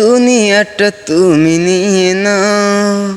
দুনিয়াটা তুমি নিয়ে নাও।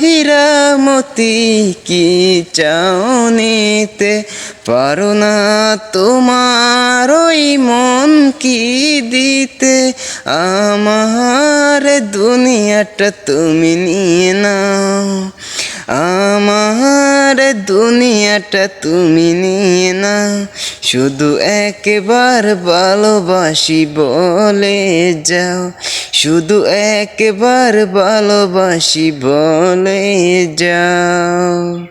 হীরামতি কি চাও নিতে? পারো না তোমার ওই মন কি দিতে? আমার দুনিয়াটা তুমি নিয়ে নাও। আমার দুনিয়াটা তুমি নিয়ে শুধু একবার ভালোবাসি বলে যাও। শুধু একবার ভালোবাসি বলে যাও।